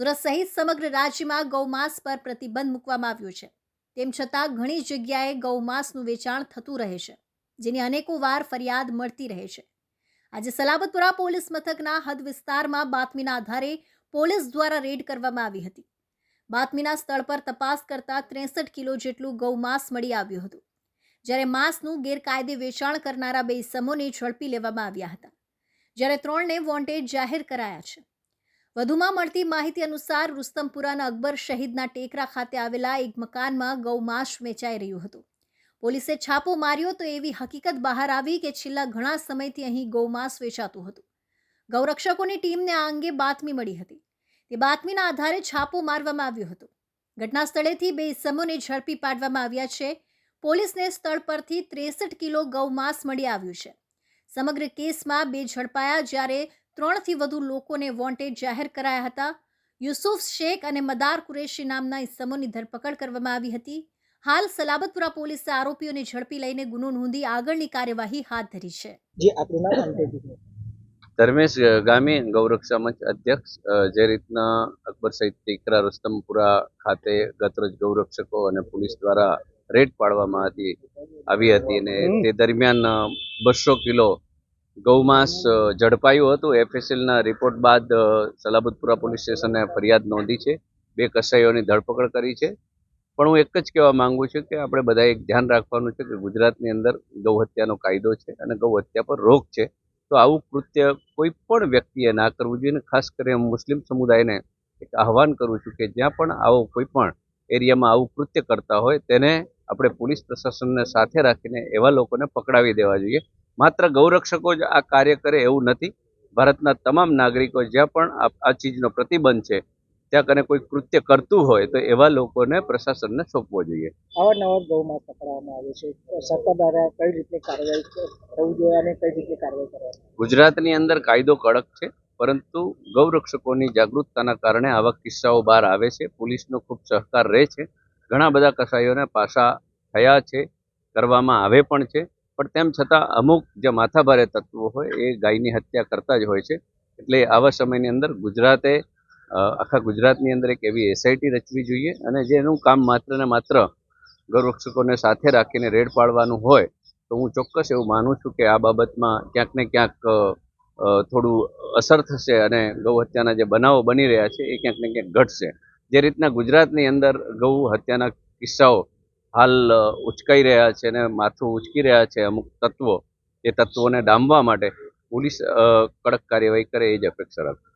સુરત સહિત સમગ્ર રાજ્યમાં ગૌમાંસ પર પ્રતિબંધ મૂકવામાં આવ્યો છે. તેમ છતાં ઘણી જગ્યાએ ગૌમાંસનું વેચાણ થતું રહે છે, જેની અનેકો વાર ફરિયાદ મળતી રહે છે. આજે સલાબતપુરા પોલીસ મથકના હદ વિસ્તારમાં બાતમીના આધારે પોલીસ દ્વારા રેડ કરવામાં આવી હતી. બાતમીના સ્થળ પર તપાસ કરતા ત્રેસઠ કિલો જેટલું ગૌમાંસ મળી આવ્યું હતું. જ્યારે માંસનું ગેરકાયદે વેચાણ કરનારા બે સમોને ઝડપી લેવામાં આવ્યા હતા. જ્યારે ત્રણને વોન્ટેડ જાહેર કરાયા છે. વધુમાં મળતી માહિતી અનુસાર રુસ્તમપુરાના અકબર શહીદના ટેકરા ખાતે આવેલા એક મકાનમાં ગૌમાંસ વેચાઈ રહ્યું હતું. પોલીસે છાપો માર્યો તો એવી હકીકત બહાર આવી કે છેલ્લા ઘણા સમયથી અહીં ગૌમાંસ વેચાતું હતું. ગૌરક્ષકોની ટીમને આ અંગે બાતમી મળી હતી. તે બાતમીના આધારે છાપો મારવામાં આવ્યો હતો. ઘટના સ્થળેથી બે ઇસમોને ઝડપી પાડવામાં આવ્યા છે. પોલીસને સ્થળ પરથી ત્રેસઠ કિલો ગૌમાંસ મળી આવ્યું છે. સમગ્ર કેસમાં બે ઝડપાયા જ્યારે ત્રણથી વધુ લોકોને વોન્ટેડ જાહેર કરાયા હતા. યુસુફ શેખ અને મદાર કુરેશી નામના ઇસમોની ધરપકડ કરવામાં આવી હતી. હાલ સલાબતપુરા પોલીસે આરોપીઓને ઝડપી લઈને ગુનો નોંધી આગળની કાર્યવાહી હાથ ધરી છે. જી. ધર્મેશ ગામી ગૌરક્ષા મંચ અધ્યક્ષ જે રીતના અકબર સહિત ટીકરા રસ્તમપુરા ખાતે ગતરોજ ગૌરક્ષકો અને પોલીસ દ્વારા રેડ પાડવામાં હતી આવી હતી અને તે દરમિયાન બસો કિલો ગૌમાંસ ઝડપાયું હતું. એફએસએલના રિપોર્ટ બાદ સલાબતપુરા પોલીસ સ્ટેશને ફરિયાદ નોંધી છે. બે કસાઈઓની ધરપકડ કરી છે. પણ હું એક જ કહેવા માંગુ છું કે આપણે બધાએ ધ્યાન રાખવાનું છે કે ગુજરાતની અંદર ગૌ હત્યાનો કાયદો છે અને ગૌ હત્યા પર રોક છે. તો આવું કૃત્ય કોઈ પણ વ્યક્તિએ ના કરવું જોઈએ અને ખાસ કરીને મુસ્લિમ સમુદાયને એક આહવાન કરું છું કે જ્યાં પણ આવો કોઈ પણ એરિયામાં આવું કૃત્ય કરતા હોય, તેને આપણે પોલીસ પ્રશાસનને સાથે રાખીને એવા લોકોને પકડાવી દેવા જોઈએ માત્ર ગૌરક્ષકો જ આ કાર્ય કરે એવું નથી. ભારતના તમામ નાગરિકો જ્યાં પણ આ ચીજનો પ્રતિબંધ છે ત્યાં કને કોઈ કૃત્ય કરતું હોય તો એવા લોકોને પ્રશાસનને સોંપવો જોઈએ. અવારનવાર ગૌમાંસ પકડવામાં આવે છે. સરકાર દ્વારા કઈ રીતે કાર્યવાહી થવું જોઈએ અને કઈ રીતે કાર્યવાહી કરવા ગુજરાતની અંદર કાયદો કડક છે પરંતુ ગૌરક્ષકોની જાગૃતતાના કારણે આવા કિસ્સાઓ બહાર આવે છે. પોલીસનો ખૂબ સહકાર રહે છે. ઘણા બધા કસાઈઓને પાછા થયા છે કરવામાં આવે પણ છે. પણ તેમ છતાં અમુક જે માથાભારે તત્વો હોય એ ગાયની હત્યા કરતા જ હોય છે. એટલે આવા સમયની અંદર ગુજરાતે આખા ગુજરાતની અંદર એક એવી એસઆઈટી રચવી જોઈએ અને જેનું કામ માત્ર ને માત્ર ગૌરક્ષકોને સાથે રાખીને રેડ પાડવાનું હોય તો હું ચોક્કસ એવું માનું છું કે આ બાબતમાં ક્યાંક ને ક્યાંક થોડું અસર થશે અને ગૌ હત્યાના જે બનાવો બની રહ્યા છે એ ક્યાંક ને ક્યાંક ઘટશે. જે રીતના ગુજરાતની અંદર ગૌ હત્યાના કિસ્સાઓ હાલ ઉચકાઈ રહ્યા છે અને માથું ઉચકી રહ્યા છે અમુક તત્વો. એ તત્વોને ડામવા માટે પોલીસ કડક કાર્યવાહી કરે એ જ અપેક્ષા રાખું